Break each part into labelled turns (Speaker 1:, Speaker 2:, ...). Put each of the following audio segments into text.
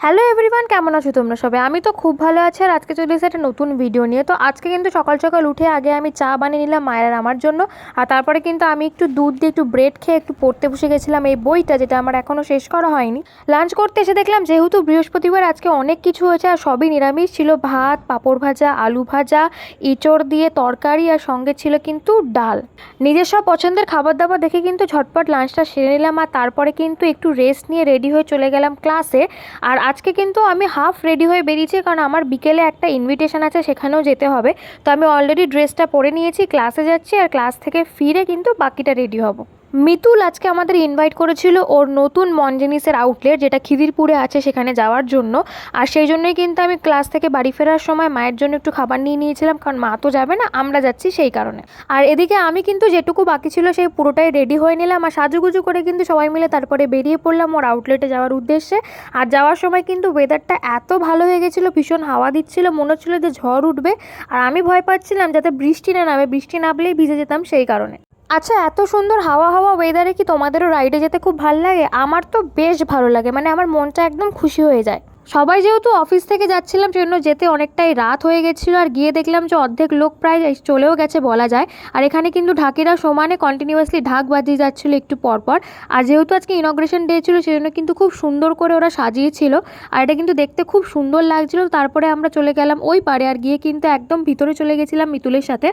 Speaker 1: Hello everyone কেমন আছো তোমরা সবাই? আমি তো খুব ভালো আছি আর আজকে চলে এসেছে একটা নতুন ভিডিও নিয়ে। তো আজকে কিন্তু সকাল সকাল উঠে আগে আমি চা বানিয়ে নিলাম মায়ের আমার জন্য। আর তারপরে কিন্তু আমি একটু দুধ দিয়ে একটু ব্রেড খেয়ে একটু পড়তে বসে গেছিলাম এই বইটা, যেটা আমার এখনও শেষ করা হয়নি। লাঞ্চ করতে এসে দেখলাম যেহেতু বৃহস্পতিবার, আজকে অনেক কিছু হয়েছে, আর সবই নিরামিষ ছিল। ভাত, পাঁপড় ভাজা, আলু ভাজা, ইঁচড় দিয়ে তরকারি, আর সঙ্গে ছিল কিন্তু ডাল। নিজের সব পছন্দের খাবার দাবার দেখে কিন্তু ঝটপট লাঞ্চটা সেরে নিলাম। আর তারপরে কিন্তু একটু রেস্ট নিয়ে রেডি হয়ে চলে গেলাম ক্লাসে আর আজকে কিন্তু আমি হাফ রেডি হয়ে বেরিয়েছি, কারণ আমার বিকেলে একটা ইনভিটেশন আছে, সেখানেও যেতে হবে। তো আমি অলরেডি ড্রেসটা পরে নিয়েছি ক্লাসে যাচ্ছি, আর ক্লাস থেকে ফিরে কিন্তু বাকিটা রেডি হব। মিতুল আজকে আমাদের ইনভাইট করেছিল ওর নতুন মনজেনিসের আউটলেট যেটা খিদিরপুরে আছে সেখানে যাওয়ার জন্য। আর সেই জন্যই কিন্তু আমি ক্লাস থেকে বাড়ি ফেরার সময় মায়ের জন্য একটু খাবার নিয়ে নিয়েছিলাম, কারণ মা তো যাবে না, আমরা যাচ্ছি সেই কারণে। আর এদিকে আমি কিন্তু যেটুকু বাকি ছিল সেই পুরোটাই রেডি হয়ে নিলাম, আর সাজুগুজু করে কিন্তু সবাই মিলে তারপরে বেরিয়ে পড়লাম ওর আউটলেটে যাওয়ার উদ্দেশ্যে। আর যাওয়ার সময় কিন্তু ওয়েদারটা এত ভালো হয়ে গেছিল, ভীষণ হাওয়া দিচ্ছিল, মনে হচ্ছিল যে ঝড় উঠবে। আর আমি ভয় পাচ্ছিলাম যাতে বৃষ্টি না নামে, বৃষ্টি নামলেই ভিজে যেতাম সেই কারণে। আচ্ছা এত সুন্দর হাওয়া হাওয়া ওয়েদারে কি তোমাদেরও রাইডে যেতে খুব ভালো লাগে? আমার তো বেশ ভালো লাগে মানে আমার মনটা একদম খুশি হয়ে যায়। সবাই যেহেতু অফিস থেকে যাচ্ছিলাম সেই জন্য যেতে অনেকটাই রাত হয়ে গেছিল আর গিয়ে দেখলাম যে অর্ধেক লোক প্রায় চলেও গেছে বলা যায়। আর এখানে কিন্তু ঢাকিরা সমানে কন্টিনিউয়াসলি ঢাক বাজিয়ে যাচ্ছিল একটু পরপর আর যেহেতু আজকে ইনগ্রেশন ডে ছিল সেই জন্য কিন্তু খুব সুন্দর করে ওরা সাজিয়েছিল। আর এটা কিন্তু দেখতে খুব সুন্দর লাগছিল। তারপরে আমরা চলে গেলাম ওই পারে আর গিয়ে কিন্তু একদম ভিতরে চলে গেছিলাম মিতুলের সাথে।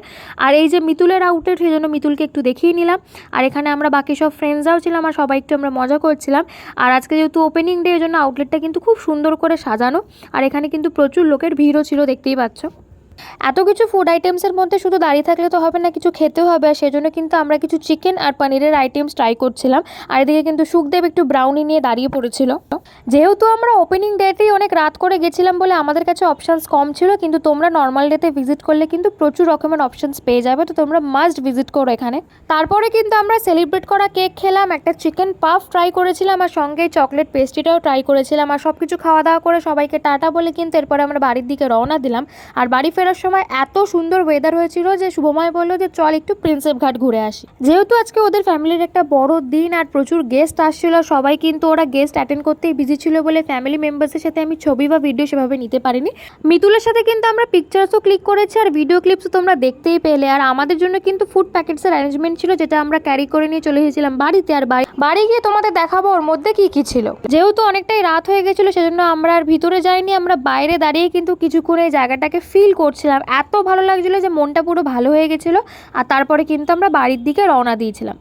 Speaker 1: আর এই যে মিতুলের আউটলেট সেই জন্য মিতুলকে একটু দেখিয়ে নিলাম। আর এখানে আমরা বাকি সব ফ্রেন্ডসরাও ছিলাম আর সবাই একটু আমরা মজা করছিলাম। আর আজকে যেহেতু ওপেনিং ডে জন্য আউটলেটটা কিন্তু খুব সুন্দর করে সাজানো। আর এখানে কিন্তু প্রচুর লোকের ভিড়ও ছিল দেখতেই পাচ্ছ। এত কিছু ফুড আইটেমসের মধ্যে শুধু দাঁড়িয়ে থাকলে তো হবে না, কিছু খেতেও হবে। আর সেজন্য কিন্তু আমরা কিছু চিকেন আর পনিরের আইটেমস ট্রাই করছিলাম। আর এদিকে কিন্তু সুখদেব একটু ব্রাউনি নিয়ে দাঁড়িয়ে পড়েছিল। যেহেতু আমরা ওপেনিং ডেতেই অনেক রাত করে গেছিলাম বলে আমাদের কাছে অপশানস কম ছিল, কিন্তু তোমরা নর্মাল ডেতে ভিজিট করলে কিন্তু প্রচুর রকমের অপশানস পেয়ে যাবে, তো তোমরা মাস্ট ভিজিট করো এখানে। তারপরে কিন্তু আমরা সেলিব্রেট করা কেক খেলাম, একটা চিকেন পাফ ট্রাই করেছিলাম, আর সঙ্গে চকলেট পেস্ট্রিটাও ট্রাই করেছিলাম, আর সব কিছু খাওয়া দাওয়া করে সবাইকে টাটা বলে কিন্তু এরপরে আমরা বাড়ির দিকে রওনা দিলাম। আর বাড়ি ফেরার সময় এত সুন্দর ওয়েদার হয়েছিল যে শুভময় বলল যে, চল একটু প্রিন্সেপ ঘাট ঘুরে আসি। যেহেতু আজকে ওদের ফ্যামিলির একটা বড় দিন আর প্রচুর গেস্ট আসছিল, সবাই কিন্তু ওরা গেস্ট অ্যাটেন্ড করতেই বিজি ছিল বলে ফ্যামিলি মেম্বার্সের সাথে আমি ছবি বা ভিডিও সেভাবে নিতে পারিনি। মিতুলের সাথে কিন্তু আমরা পিকচার্সও ক্লিক করেছি আর ভিডিও ক্লিপসও তোমরা দেখতেই পেলে। আর আমাদের জন্য কিন্তু ফুড প্যাকেটসের অ্যারেঞ্জমেন্ট ছিল যেটা আমরা ক্যারি করে নিয়ে চলে এসেছিলাম বাড়িতে। আর বাড়ি বাড়ি গিয়ে তোমাদের দেখাবো ওর মধ্যে কি কি ছিল। যেহেতু অনেকটাই রাত হয়ে গেছিল, সেজন্য আমরা আর ভিতরে যাইনি। আমরা বাইরে দাঁড়িয়ে কিন্তু কিছুক্ষণ এই জায়গাটাকে ফিল করছিলাম। এত ভালো লাগছিল যে মনটা পুরো ভালো হয়ে গেছিল আর তারপরে কিন্তু আমরা বাড়ির দিকে রওনা দিয়েছিলাম।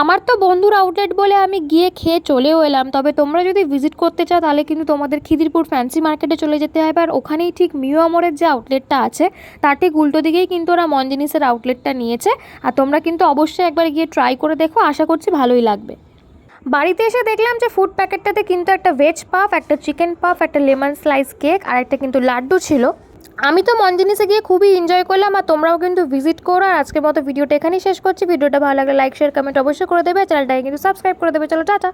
Speaker 1: আমার তো বন্ধুর আউটলেট বলে আমি গিয়ে খেয়ে চলেও এলাম। তবে তোমরা যদি ভিজিট করতে চাও তাহলে কিন্তু তোমাদের খিদিরপুর ফ্যান্সি মার্কেটে চলে যেতে হবে। আর ওখানেই ঠিক মিও আমরের যে আউটলেটটা আছে, তার ঠিক উল্টো দিকেই কিন্তু ওরা মন জিনিসের আউটলেটটা নিয়েছে। আর তোমরা কিন্তু অবশ্যই একবার গিয়ে ট্রাই করে দেখো। আশা করছি ভালোই লাগবে। বাড়িতে এসে দেখলাম যে ফুড প্যাকেটটাতে কিন্তু একটা ভেজ পাফ একটা চিকেন পাফ একটা লেমন স্লাইস কেক আর একটা কিন্তু লাড্ডু ছিল। আমি তো মন জিনিসে গিয়ে খুবই এনজয় করলাম, আর তোমরাও কিন্তু ভিজিট করো, আর আজকের মতো ভিডিওটা এখানেই শেষ করছি। ভিডিওটা ভালো লাগলে লাইক শেয়ার কমেন্ট অবশ্যই করে দেবে চ্যানেলটাকে কিন্তু সাবস্ক্রাইব করে দেবে। চলো, টাটা।